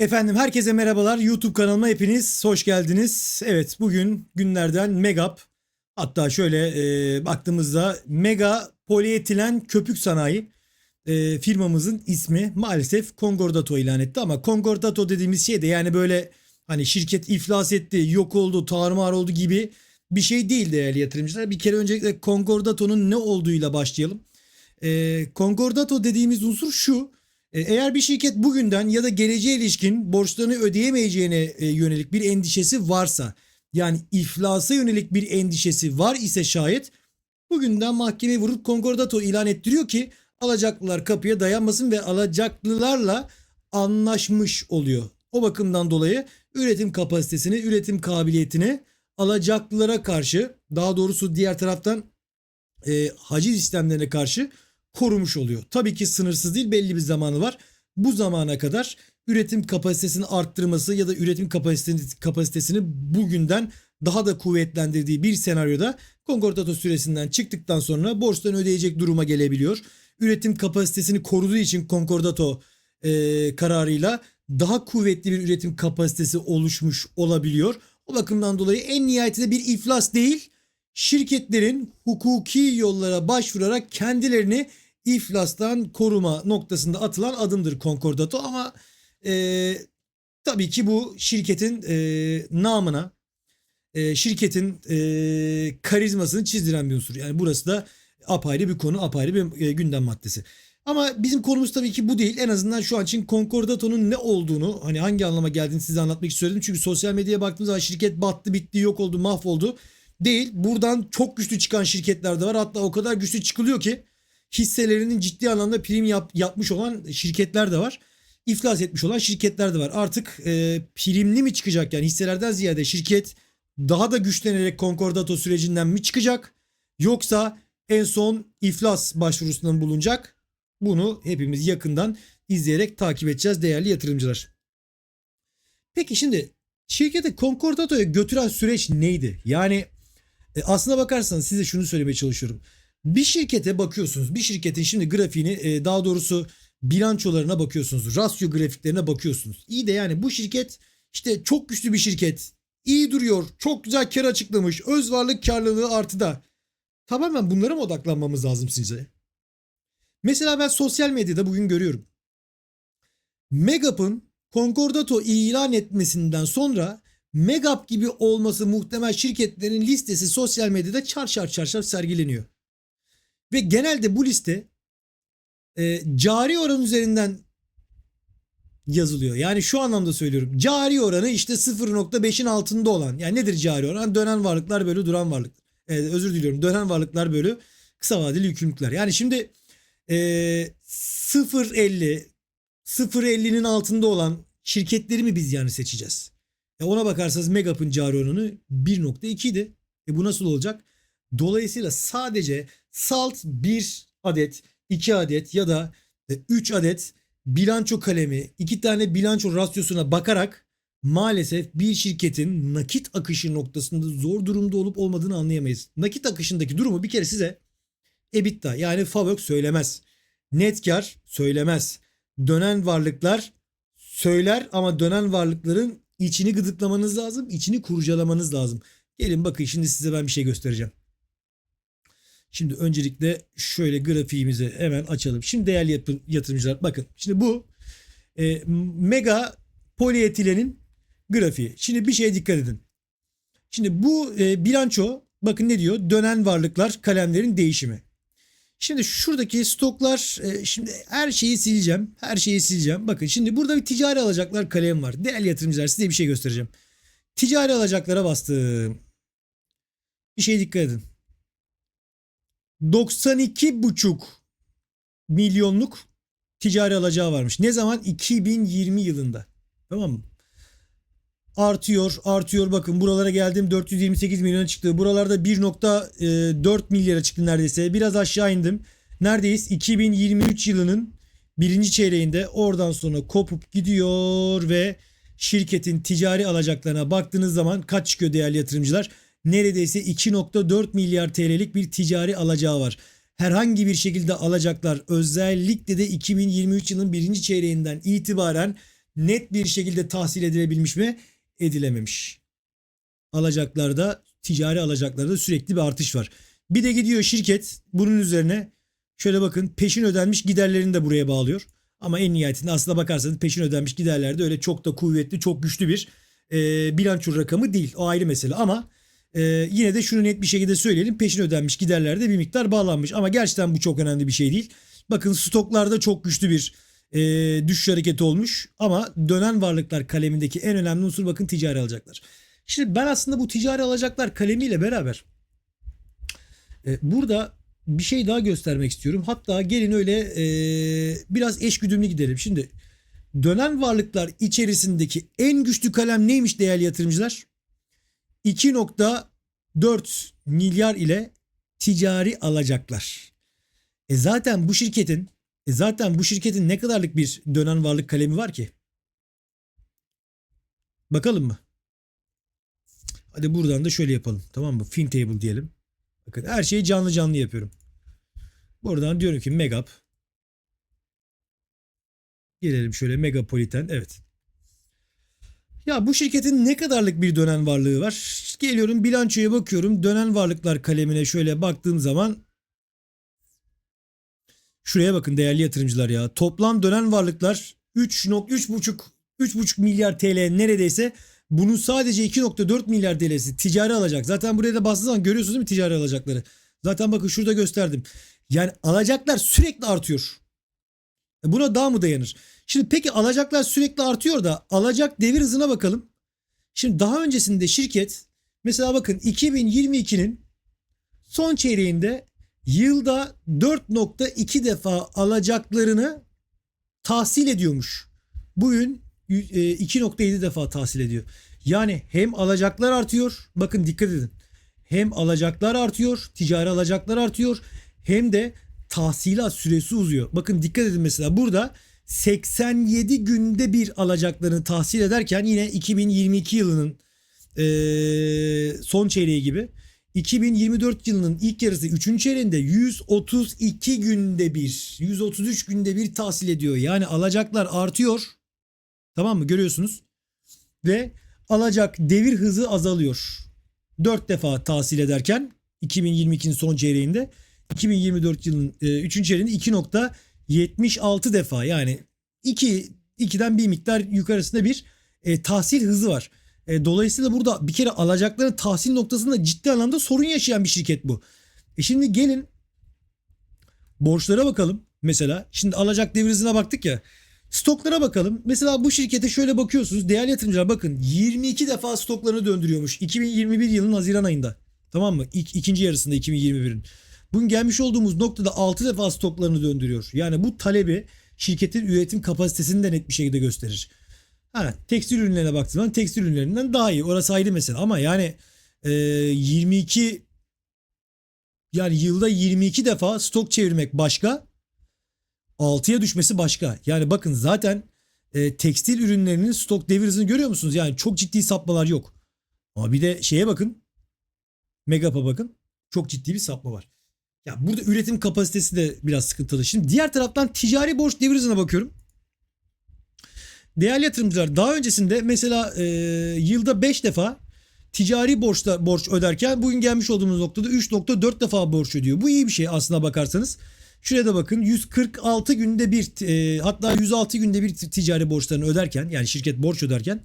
Efendim herkese merhabalar. YouTube kanalıma hepiniz hoş geldiniz. Evet bugün günlerden Megap hatta şöyle e, baktığımızda Mega Polietilen Köpük Sanayi e, firmamızın ismi maalesef Concordato ilan etti ama Concordato dediğimiz şey de yani böyle hani şirket iflas etti, yok oldu, tarumar oldu gibi bir şey değil değerli yatırımcılar. Bir kere öncelikle Concordato'nun ne olduğuyla başlayalım. E, Concordato dediğimiz unsur şu. E, Eğer bir şirket bugünden ya da geleceğe ilişkin borçlarını ödeyemeyeceğine e, yönelik bir endişesi varsa yani iflasa yönelik bir endişesi var ise şayet bugünden mahkemeye vurup konkordato ilan ettiriyor ki alacaklılar kapıya dayanmasın ve alacaklılarla anlaşmış oluyor. O bakımdan dolayı üretim kapasitesini, üretim kabiliyetini alacaklılara karşı daha doğrusu diğer taraftan e, haciz sistemlerine karşı korumuş oluyor. Tabii ki sınırsız değil belli bir zamanı var. Bu zamana kadar üretim kapasitesini arttırması ya da üretim kapasitesini, kapasitesini bugünden daha da kuvvetlendirdiği bir senaryoda konkordato süresinden çıktıktan sonra borçtan ödeyecek duruma gelebiliyor. Üretim kapasitesini koruduğu için konkordato e, kararıyla daha kuvvetli bir üretim kapasitesi oluşmuş olabiliyor. O bakımdan dolayı en nihayetinde bir iflas değil şirketlerin hukuki yollara başvurarak kendilerini iflastan koruma noktasında atılan adımdır konkordato ama e, tabii ki bu şirketin e, namına e, şirketin e, karizmasını çizdiren bir unsur. Yani burası da apayrı bir konu, apayrı bir e, gündem maddesi. Ama bizim konumuz tabii ki bu değil. En azından şu an için Concordato'nun ne olduğunu, hani hangi anlama geldiğini size anlatmak istedim. Çünkü sosyal medyaya baktığımız zaman şirket battı, bitti, yok oldu, mahvoldu. Değil. Buradan çok güçlü çıkan şirketler de var. Hatta o kadar güçlü çıkılıyor ki hisselerinin ciddi anlamda prim yap, yapmış olan şirketler de var. İflas etmiş olan şirketler de var. Artık e, primli mi çıkacak yani hisselerden ziyade şirket daha da güçlenerek konkordato sürecinden mi çıkacak? Yoksa en son iflas başvurusundan bulunacak? Bunu hepimiz yakından izleyerek takip edeceğiz değerli yatırımcılar. Peki şimdi şirketi konkordatoya götüren süreç neydi? Yani e, aslına bakarsanız size şunu söylemeye çalışıyorum. Bir şirkete bakıyorsunuz. Bir şirketin şimdi grafiğini e, daha doğrusu bilançolarına bakıyorsunuz. Rasyo grafiklerine bakıyorsunuz. İyi de yani bu şirket işte çok güçlü bir şirket. İyi duruyor. Çok güzel kar açıklamış. Öz varlık karlılığı artıda. Tamamen bunlara mı odaklanmamız lazım size? Mesela ben sosyal medyada bugün görüyorum. Megap'ın Concordato ilan etmesinden sonra Megap gibi olması muhtemel şirketlerin listesi sosyal medyada çarşar çarşar sergileniyor. Ve genelde bu liste e, cari oran üzerinden yazılıyor. Yani şu anlamda söylüyorum. Cari oranı işte 0.5'in altında olan. Yani nedir cari oran? Dönen varlıklar bölü duran varlık. E, özür diliyorum. Dönen varlıklar bölü kısa vadeli yükümlülükler. Yani şimdi e, 0.50 0.50'nin altında olan şirketleri mi biz yani seçeceğiz? E ona bakarsanız Megap'ın cari oranı 1.2 idi. E bu nasıl olacak? Dolayısıyla sadece salt 1 adet, 2 adet ya da 3 adet bilanço kalemi, 2 tane bilanço rasyosuna bakarak maalesef bir şirketin nakit akışı noktasında zor durumda olup olmadığını anlayamayız. Nakit akışındaki durumu bir kere size EBITDA yani FAVÖK söylemez. Net kar söylemez. Dönen varlıklar söyler ama dönen varlıkların içini gıdıklamanız lazım, içini kurcalamanız lazım. Gelin bakın şimdi size ben bir şey göstereceğim. Şimdi öncelikle şöyle grafiğimizi hemen açalım. Şimdi değerli yatırımcılar bakın. Şimdi bu e, mega polietilenin grafiği. Şimdi bir şeye dikkat edin. Şimdi bu e, bilanço bakın ne diyor? Dönen varlıklar kalemlerin değişimi. Şimdi şuradaki stoklar e, şimdi her şeyi sileceğim. Her şeyi sileceğim. Bakın şimdi burada bir ticari alacaklar kalem var. Değerli yatırımcılar size bir şey göstereceğim. Ticari alacaklara bastım. Bir şeye dikkat edin. 92,5 milyonluk ticari alacağı varmış. Ne zaman? 2020 yılında. Tamam mı? Artıyor, artıyor. Bakın buralara geldim 428 milyona çıktı. Buralarda 1.4 milyara çıktı neredeyse. Biraz aşağı indim. Neredeyiz? 2023 yılının birinci çeyreğinde oradan sonra kopup gidiyor ve şirketin ticari alacaklarına baktığınız zaman kaç çıkıyor değerli yatırımcılar? neredeyse 2.4 milyar TL'lik bir ticari alacağı var. Herhangi bir şekilde alacaklar özellikle de 2023 yılın birinci çeyreğinden itibaren net bir şekilde tahsil edilebilmiş mi? Edilememiş. Alacaklarda, ticari alacaklarda sürekli bir artış var. Bir de gidiyor şirket bunun üzerine şöyle bakın peşin ödenmiş giderlerini de buraya bağlıyor. Ama en nihayetinde aslına bakarsanız peşin ödenmiş giderler de öyle çok da kuvvetli, çok güçlü bir e, bilanço rakamı değil. O ayrı mesele ama e, yine de şunu net bir şekilde söyleyelim. Peşin ödenmiş giderlerde bir miktar bağlanmış. Ama gerçekten bu çok önemli bir şey değil. Bakın stoklarda çok güçlü bir e, düşüş hareketi olmuş. Ama dönen varlıklar kalemindeki en önemli unsur bakın ticari alacaklar. Şimdi ben aslında bu ticari alacaklar kalemiyle beraber e, burada bir şey daha göstermek istiyorum. Hatta gelin öyle e, biraz eşgüdümlü gidelim. Şimdi dönen varlıklar içerisindeki en güçlü kalem neymiş değerli yatırımcılar? 2.4 milyar ile ticari alacaklar. E zaten bu şirketin e zaten bu şirketin ne kadarlık bir dönen varlık kalemi var ki? Bakalım mı? Hadi buradan da şöyle yapalım. Tamam mı? Fin table diyelim. Bakın her şeyi canlı canlı yapıyorum. Buradan diyorum ki Megap. Gelelim şöyle Megapoliten. Evet. Ya bu şirketin ne kadarlık bir dönen varlığı var? Geliyorum bilançoya bakıyorum. Dönen varlıklar kalemine şöyle baktığım zaman şuraya bakın değerli yatırımcılar ya. Toplam dönen varlıklar 3.3.5 3.5 milyar TL neredeyse bunun sadece 2.4 milyar TL'si ticari alacak. Zaten buraya da bastığınız zaman görüyorsunuz değil mi ticari alacakları? Zaten bakın şurada gösterdim. Yani alacaklar sürekli artıyor. E Buna daha mı dayanır? Şimdi peki alacaklar sürekli artıyor da alacak devir hızına bakalım. Şimdi daha öncesinde şirket mesela bakın 2022'nin son çeyreğinde yılda 4.2 defa alacaklarını tahsil ediyormuş. Bugün e, 2.7 defa tahsil ediyor. Yani hem alacaklar artıyor. Bakın dikkat edin. Hem alacaklar artıyor, ticari alacaklar artıyor hem de tahsilat süresi uzuyor. Bakın dikkat edin mesela burada 87 günde bir alacaklarını tahsil ederken yine 2022 yılının eee, son çeyreği gibi 2024 yılının ilk yarısı 3. çeyreğinde 132 günde bir 133 günde bir tahsil ediyor. Yani alacaklar artıyor. Tamam mı? Görüyorsunuz. Ve alacak devir hızı azalıyor. 4 defa tahsil ederken 2022'nin son çeyreğinde 2024 yılının 3. çeyreğinde 2.76 defa yani 2 2'den bir miktar yukarısında bir e, tahsil hızı var. E, dolayısıyla burada bir kere alacakların tahsil noktasında ciddi anlamda sorun yaşayan bir şirket bu. E şimdi gelin borçlara bakalım. Mesela şimdi alacak devir hızına baktık ya. Stoklara bakalım. Mesela bu şirkete şöyle bakıyorsunuz. Değerli yatırımcılar bakın 22 defa stoklarını döndürüyormuş 2021 yılının Haziran ayında. Tamam mı? İk, ikinci yarısında 2021'in. Bugün gelmiş olduğumuz noktada 6 defa stoklarını döndürüyor. Yani bu talebi şirketin üretim kapasitesini de net bir şekilde gösterir. Ha, tekstil ürünlerine baktığım zaman tekstil ürünlerinden daha iyi. Orası ayrı mesele. Ama yani e, 22 yani yılda 22 defa stok çevirmek başka. 6'ya düşmesi başka. Yani bakın zaten e, tekstil ürünlerinin stok devir hızını görüyor musunuz? Yani çok ciddi sapmalar yok. Ama bir de şeye bakın. Megap'a bakın. Çok ciddi bir sapma var. Ya burada üretim kapasitesi de biraz sıkıntılı. Şimdi diğer taraftan ticari borç devir hızına bakıyorum. Değerli yatırımcılar daha öncesinde mesela e, yılda 5 defa ticari borçta borç öderken bugün gelmiş olduğumuz noktada 3.4 defa borç ödüyor. Bu iyi bir şey aslına bakarsanız. Şuraya da bakın 146 günde bir e, hatta 106 günde bir ticari borçlarını öderken yani şirket borç öderken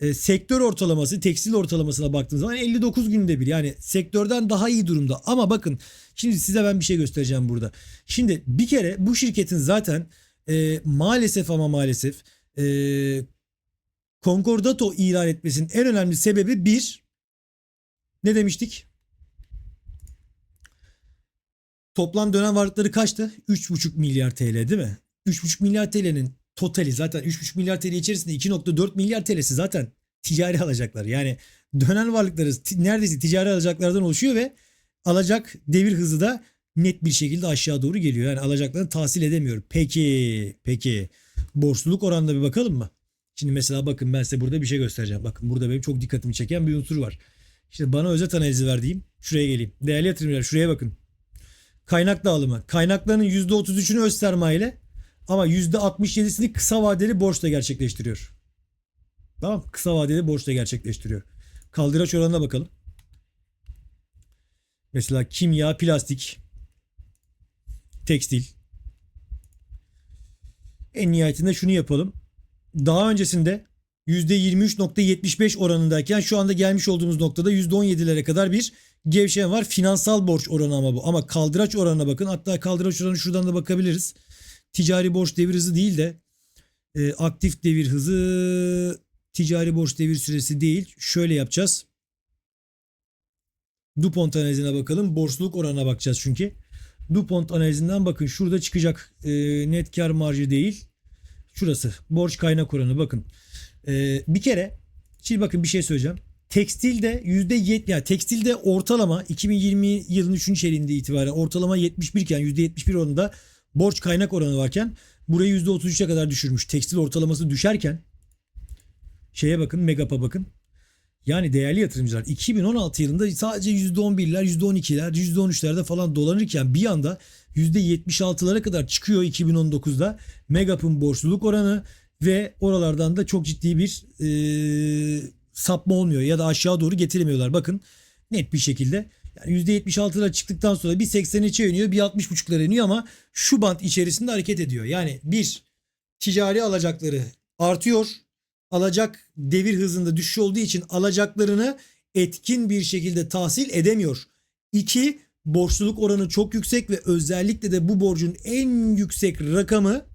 e, sektör ortalaması tekstil ortalamasına baktığınız zaman 59 günde bir yani sektörden daha iyi durumda. Ama bakın şimdi size ben bir şey göstereceğim burada. Şimdi bir kere bu şirketin zaten e, maalesef ama maalesef e, Concordato ilan etmesinin en önemli sebebi bir ne demiştik? Toplam dönem varlıkları kaçtı? 3,5 milyar TL değil mi? 3,5 milyar TL'nin totali zaten 3,5 milyar TL içerisinde 2,4 milyar TL'si zaten ticari alacaklar. Yani dönen varlıkları neredeyse ticari alacaklardan oluşuyor ve alacak devir hızı da net bir şekilde aşağı doğru geliyor. Yani alacaklarını tahsil edemiyor. Peki, peki. Borçluluk oranına bir bakalım mı? Şimdi mesela bakın ben size burada bir şey göstereceğim. Bakın burada benim çok dikkatimi çeken bir unsur var. İşte bana özet analizi verdiğim şuraya geleyim. Değerli yatırımcılar şuraya bakın. Kaynak dağılımı. Kaynaklarının %33'ünü öz sermaye ile Ama %67'sini kısa vadeli borçla gerçekleştiriyor. Tamam Kısa vadeli borçla gerçekleştiriyor. Kaldıraç oranına bakalım. Mesela kimya, plastik, tekstil. En nihayetinde şunu yapalım. Daha öncesinde %23.75 oranındayken şu anda gelmiş olduğumuz noktada %17'lere kadar bir gevşeme var. Finansal borç oranı ama bu. Ama kaldıraç oranına bakın. Hatta kaldıraç oranı şuradan da bakabiliriz. Ticari borç devir hızı değil de e, aktif devir hızı ticari borç devir süresi değil. Şöyle yapacağız. DuPont analizine bakalım. Borçluluk oranına bakacağız çünkü. DuPont analizinden bakın şurada çıkacak e, net kar marjı değil. Şurası borç kaynak oranı bakın. E, bir kere şimdi bakın bir şey söyleyeceğim. Tekstilde %7 yani tekstilde ortalama 2020 yılının 3. çeyreğinde itibaren ortalama 71 iken %71 oranında borç kaynak oranı varken burayı %33'e kadar düşürmüş. Tekstil ortalaması düşerken şeye bakın Megap'a bakın. Yani değerli yatırımcılar 2016 yılında sadece %11'ler, %12'ler, %13'lerde falan dolanırken bir anda %76'lara kadar çıkıyor 2019'da Megap'ın borçluluk oranı ve oralardan da çok ciddi bir e, sapma olmuyor ya da aşağı doğru getiremiyorlar. Bakın net bir şekilde yani %76'lara çıktıktan sonra bir 83'e iniyor bir 60.5'lara iniyor ama şu bant içerisinde hareket ediyor. Yani bir ticari alacakları artıyor alacak devir hızında düşüş olduğu için alacaklarını etkin bir şekilde tahsil edemiyor. 2. Borçluluk oranı çok yüksek ve özellikle de bu borcun en yüksek rakamı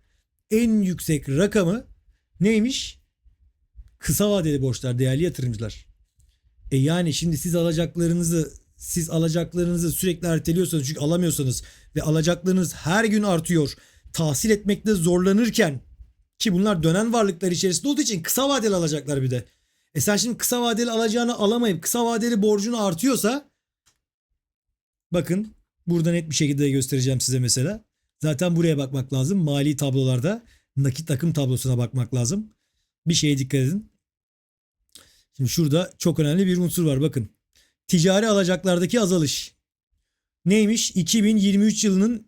en yüksek rakamı neymiş? Kısa vadeli borçlar değerli yatırımcılar. E yani şimdi siz alacaklarınızı siz alacaklarınızı sürekli erteliyorsanız çünkü alamıyorsanız ve alacaklarınız her gün artıyor. Tahsil etmekte zorlanırken ki bunlar dönen varlıklar içerisinde olduğu için kısa vadeli alacaklar bir de. E sen şimdi kısa vadeli alacağını alamayıp kısa vadeli borcunu artıyorsa bakın burada net bir şekilde göstereceğim size mesela. Zaten buraya bakmak lazım. Mali tablolarda nakit akım tablosuna bakmak lazım. Bir şeye dikkat edin. Şimdi şurada çok önemli bir unsur var bakın. Ticari alacaklardaki azalış. Neymiş? 2023 yılının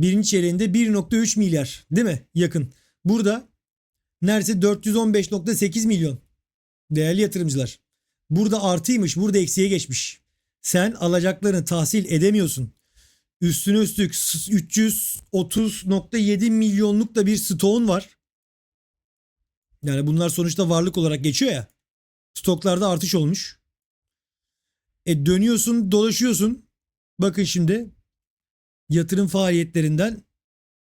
birinci çeyreğinde 1.3 milyar değil mi? Yakın. Burada neredeyse 415.8 milyon. Değerli yatırımcılar. Burada artıymış. Burada eksiye geçmiş. Sen alacaklarını tahsil edemiyorsun. Üstüne üstlük 330.7 milyonluk da bir stoğun var. Yani bunlar sonuçta varlık olarak geçiyor ya. Stoklarda artış olmuş. E dönüyorsun, dolaşıyorsun. Bakın şimdi yatırım faaliyetlerinden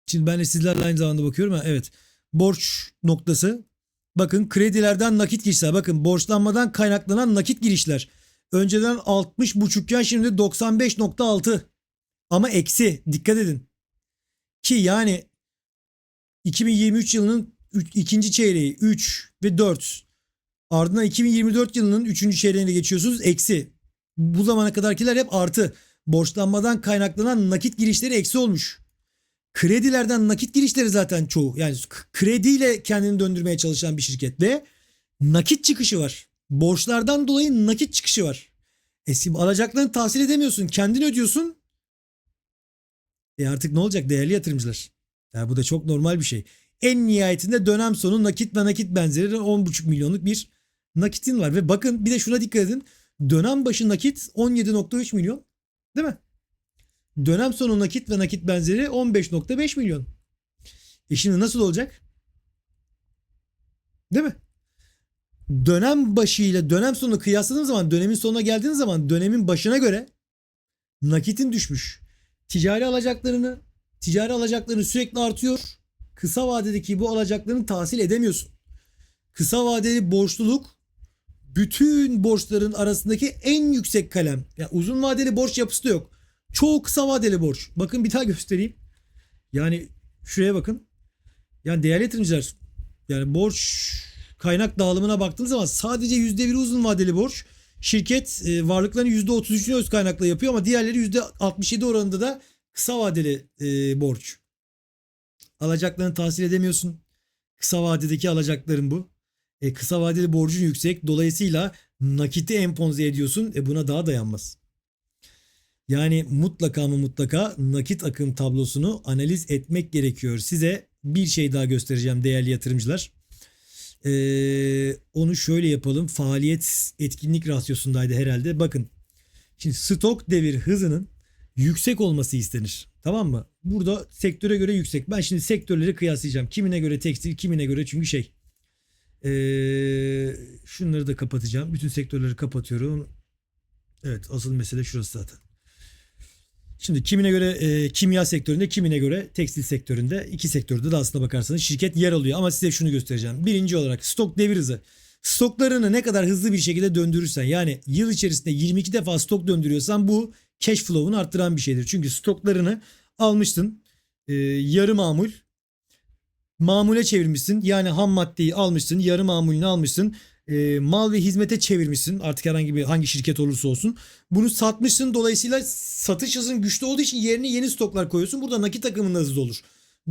şimdi ben de sizlerle aynı zamanda bakıyorum ha evet borç noktası. Bakın kredilerden nakit girişler bakın borçlanmadan kaynaklanan nakit girişler. Önceden 60 buçukken şimdi 95.6 ama eksi dikkat edin. Ki yani 2023 yılının ikinci çeyreği 3 ve 4 ardından 2024 yılının 3. çeyreğine geçiyorsunuz eksi. Bu zamana kadarkiler hep artı borçlanmadan kaynaklanan nakit girişleri eksi olmuş. Kredilerden nakit girişleri zaten çoğu. Yani krediyle kendini döndürmeye çalışan bir şirket ve nakit çıkışı var. Borçlardan dolayı nakit çıkışı var. E şimdi alacaklarını tahsil edemiyorsun. Kendin ödüyorsun. E artık ne olacak değerli yatırımcılar? Yani bu da çok normal bir şey. En nihayetinde dönem sonu nakit ve nakit benzeri 10,5 milyonluk bir nakitin var. Ve bakın bir de şuna dikkat edin. Dönem başı nakit 17.3 milyon. Değil mi? Dönem sonu nakit ve nakit benzeri 15.5 milyon. E şimdi nasıl olacak? Değil mi? Dönem başı ile dönem sonu kıyasladığım zaman dönemin sonuna geldiğiniz zaman dönemin başına göre nakitin düşmüş. Ticari alacaklarını ticari alacaklarını sürekli artıyor. Kısa vadedeki bu alacaklarını tahsil edemiyorsun. Kısa vadeli borçluluk bütün borçların arasındaki en yüksek kalem. Yani uzun vadeli borç yapısı da yok. Çoğu kısa vadeli borç. Bakın bir daha göstereyim. Yani şuraya bakın. Yani değerli yatırımcılar yani borç kaynak dağılımına baktığınız zaman sadece %1 uzun vadeli borç. Şirket e, varlıklarının %33'ünü öz kaynakla yapıyor ama diğerleri %67 oranında da kısa vadeli e, borç. Alacaklarını tahsil edemiyorsun. Kısa vadedeki alacakların bu. E, kısa vadeli borcun yüksek. Dolayısıyla nakiti emponze ediyorsun. E, buna daha dayanmaz. Yani mutlaka mı mutlaka nakit akım tablosunu analiz etmek gerekiyor. Size bir şey daha göstereceğim değerli yatırımcılar. Ee, onu şöyle yapalım. Faaliyet etkinlik rasyosundaydı herhalde. Bakın. Şimdi stok devir hızının yüksek olması istenir. Tamam mı? Burada sektöre göre yüksek. Ben şimdi sektörleri kıyaslayacağım. Kimine göre tekstil, kimine göre çünkü şey. Ee, şunları da kapatacağım. Bütün sektörleri kapatıyorum. Evet asıl mesele şurası zaten. Şimdi kimine göre e, kimya sektöründe, kimine göre tekstil sektöründe, iki sektörde de aslında bakarsanız şirket yer alıyor. Ama size şunu göstereceğim. Birinci olarak stok devir hızı. Stoklarını ne kadar hızlı bir şekilde döndürürsen yani yıl içerisinde 22 defa stok döndürüyorsan bu cash flow'unu arttıran bir şeydir. Çünkü stoklarını almıştın e, yarı mamul mamule çevirmişsin. Yani ham maddeyi almışsın, yarı mamulünü almışsın. e, mal ve hizmete çevirmişsin. Artık herhangi bir hangi şirket olursa olsun. Bunu satmışsın. Dolayısıyla satış hızın güçlü olduğu için yerine yeni stoklar koyuyorsun. Burada nakit akımın da hızlı olur.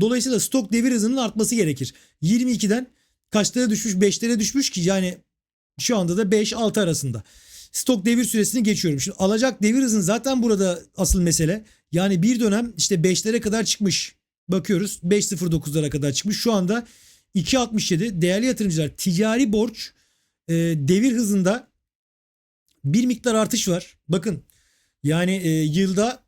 Dolayısıyla stok devir hızının artması gerekir. 22'den kaçlara düşmüş? 5'lere düşmüş ki yani şu anda da 5-6 arasında. Stok devir süresini geçiyorum. Şimdi alacak devir hızın zaten burada asıl mesele. Yani bir dönem işte 5'lere kadar çıkmış. Bakıyoruz 5.09'lara kadar çıkmış. Şu anda 2.67 değerli yatırımcılar ticari borç e, devir hızında bir miktar artış var. Bakın yani e, yılda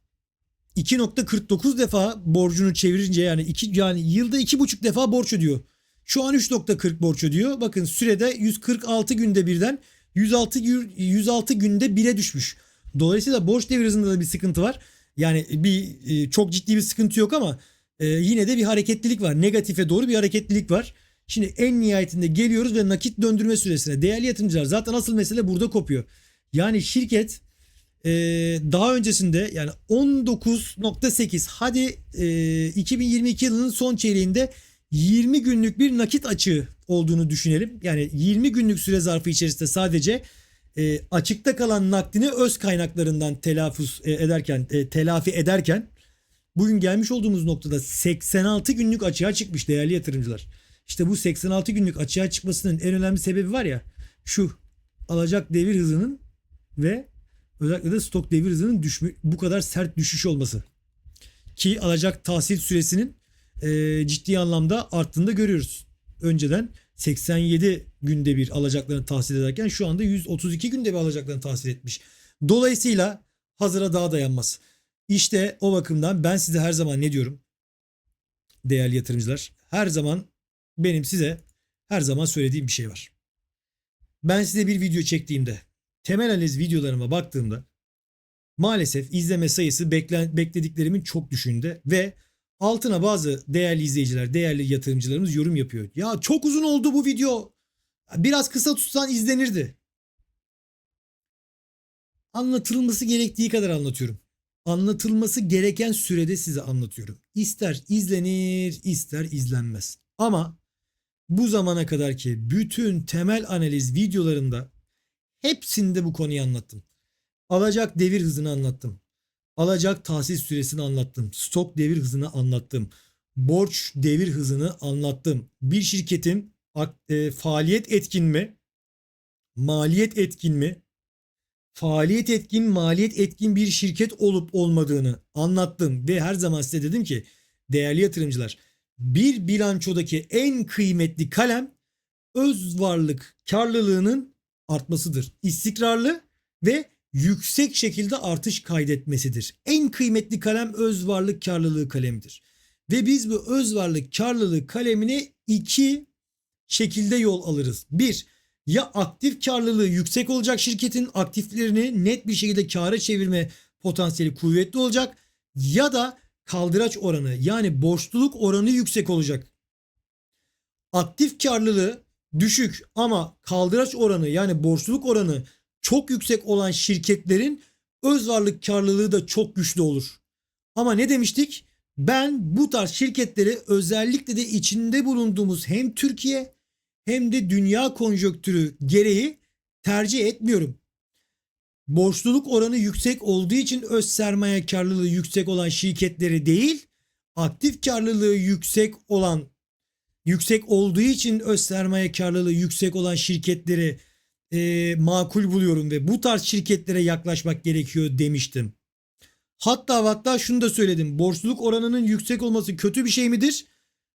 2.49 defa borcunu çevirince yani iki, yani yılda 2.5 defa borç ödüyor. Şu an 3.40 borç ödüyor. Bakın sürede 146 günde birden 106 gü- 106 günde 1'e düşmüş. Dolayısıyla borç devir hızında da bir sıkıntı var. Yani bir e, çok ciddi bir sıkıntı yok ama e, yine de bir hareketlilik var. Negatife doğru bir hareketlilik var. Şimdi en nihayetinde geliyoruz ve nakit döndürme süresine. Değerli yatırımcılar zaten asıl mesele burada kopuyor. Yani şirket e, daha öncesinde yani 19.8 hadi e, 2022 yılının son çeyreğinde 20 günlük bir nakit açığı olduğunu düşünelim. Yani 20 günlük süre zarfı içerisinde sadece e, açıkta kalan nakdini öz kaynaklarından telaffuz e, ederken e, telafi ederken bugün gelmiş olduğumuz noktada 86 günlük açığa çıkmış değerli yatırımcılar. İşte bu 86 günlük açığa çıkmasının en önemli sebebi var ya şu alacak devir hızının ve özellikle de stok devir hızının düşmü, bu kadar sert düşüş olması. Ki alacak tahsil süresinin e, ciddi anlamda arttığını da görüyoruz. Önceden 87 günde bir alacaklarını tahsil ederken şu anda 132 günde bir alacaklarını tahsil etmiş. Dolayısıyla hazıra daha dayanmaz. İşte o bakımdan ben size her zaman ne diyorum? Değerli yatırımcılar, her zaman benim size her zaman söylediğim bir şey var. Ben size bir video çektiğimde, temel analiz videolarıma baktığımda maalesef izleme sayısı beklen, beklediklerimin çok düşünde ve altına bazı değerli izleyiciler, değerli yatırımcılarımız yorum yapıyor. Ya çok uzun oldu bu video. Biraz kısa tutsan izlenirdi. Anlatılması gerektiği kadar anlatıyorum. Anlatılması gereken sürede size anlatıyorum. İster izlenir, ister izlenmez. Ama bu zamana kadar ki bütün temel analiz videolarında hepsinde bu konuyu anlattım. Alacak devir hızını anlattım. Alacak tahsis süresini anlattım. Stok devir hızını anlattım. Borç devir hızını anlattım. Bir şirketin e, faaliyet etkin mi? Maliyet etkin mi? Faaliyet etkin, maliyet etkin bir şirket olup olmadığını anlattım ve her zaman size dedim ki değerli yatırımcılar bir bilançodaki en kıymetli kalem öz varlık karlılığının artmasıdır. İstikrarlı ve yüksek şekilde artış kaydetmesidir. En kıymetli kalem öz varlık karlılığı kalemidir. Ve biz bu öz varlık karlılığı kalemine iki şekilde yol alırız. Bir, ya aktif karlılığı yüksek olacak şirketin aktiflerini net bir şekilde kâra çevirme potansiyeli kuvvetli olacak ya da kaldıraç oranı yani borçluluk oranı yüksek olacak. Aktif karlılığı düşük ama kaldıraç oranı yani borçluluk oranı çok yüksek olan şirketlerin öz varlık karlılığı da çok güçlü olur. Ama ne demiştik? Ben bu tarz şirketleri özellikle de içinde bulunduğumuz hem Türkiye hem de dünya konjonktürü gereği tercih etmiyorum. Borçluluk oranı yüksek olduğu için öz sermaye karlılığı yüksek olan şirketleri değil, aktif karlılığı yüksek olan yüksek olduğu için öz sermaye karlılığı yüksek olan şirketleri e, makul buluyorum ve bu tarz şirketlere yaklaşmak gerekiyor demiştim. Hatta hatta şunu da söyledim. Borçluluk oranının yüksek olması kötü bir şey midir?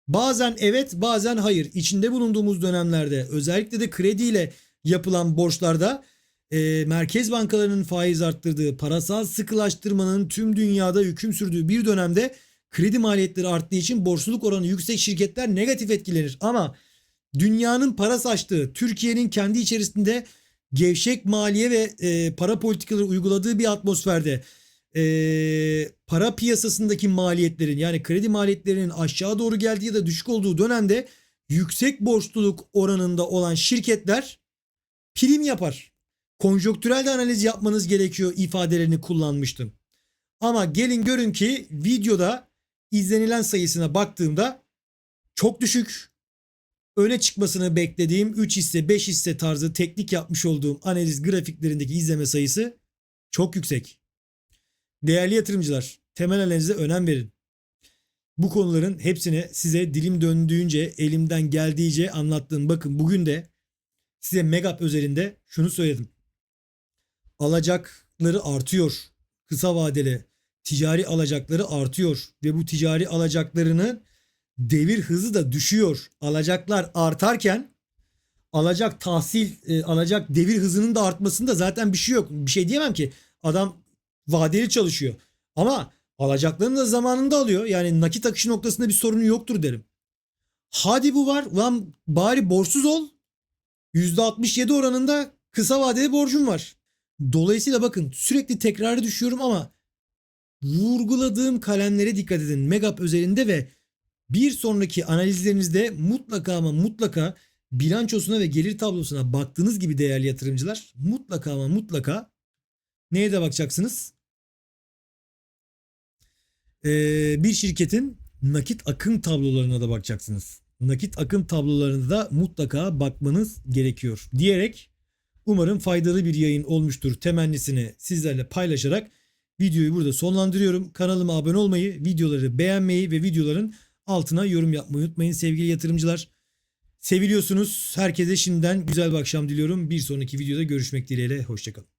Bazen evet bazen hayır. İçinde bulunduğumuz dönemlerde özellikle de krediyle yapılan borçlarda e, merkez bankalarının faiz arttırdığı, parasal sıkılaştırmanın tüm dünyada hüküm sürdüğü bir dönemde kredi maliyetleri arttığı için borçluluk oranı yüksek şirketler negatif etkilenir. Ama dünyanın para saçtığı, Türkiye'nin kendi içerisinde gevşek maliye ve e, para politikaları uyguladığı bir atmosferde e, para piyasasındaki maliyetlerin yani kredi maliyetlerinin aşağı doğru geldiği ya da düşük olduğu dönemde yüksek borçluluk oranında olan şirketler prim yapar. Konjonktürel de analiz yapmanız gerekiyor ifadelerini kullanmıştım. Ama gelin görün ki videoda izlenilen sayısına baktığımda çok düşük. Öne çıkmasını beklediğim 3 hisse 5 hisse tarzı teknik yapmış olduğum analiz grafiklerindeki izleme sayısı çok yüksek. Değerli yatırımcılar, temel analize önem verin. Bu konuların hepsini size dilim döndüğünce, elimden geldiğince anlattığım. Bakın bugün de size Megap özelinde şunu söyledim. Alacakları artıyor. Kısa vadeli ticari alacakları artıyor ve bu ticari alacaklarının devir hızı da düşüyor. Alacaklar artarken alacak tahsil, e, alacak devir hızının da artmasında zaten bir şey yok. Bir şey diyemem ki. Adam vadeli çalışıyor. Ama alacaklarını da zamanında alıyor. Yani nakit akışı noktasında bir sorunu yoktur derim. Hadi bu var. Ulan bari borçsuz ol. %67 oranında kısa vadeli borcum var. Dolayısıyla bakın sürekli tekrarı düşüyorum ama vurguladığım kalemlere dikkat edin. Megap özelinde ve bir sonraki analizlerinizde mutlaka ama mutlaka bilançosuna ve gelir tablosuna baktığınız gibi değerli yatırımcılar mutlaka ama mutlaka neye de bakacaksınız? Ee, bir şirketin nakit akım tablolarına da bakacaksınız. Nakit akım tablolarına da mutlaka bakmanız gerekiyor diyerek umarım faydalı bir yayın olmuştur temennisini sizlerle paylaşarak videoyu burada sonlandırıyorum. Kanalıma abone olmayı, videoları beğenmeyi ve videoların altına yorum yapmayı unutmayın sevgili yatırımcılar. Seviliyorsunuz. Herkese şimdiden güzel bir akşam diliyorum. Bir sonraki videoda görüşmek dileğiyle. Hoşçakalın.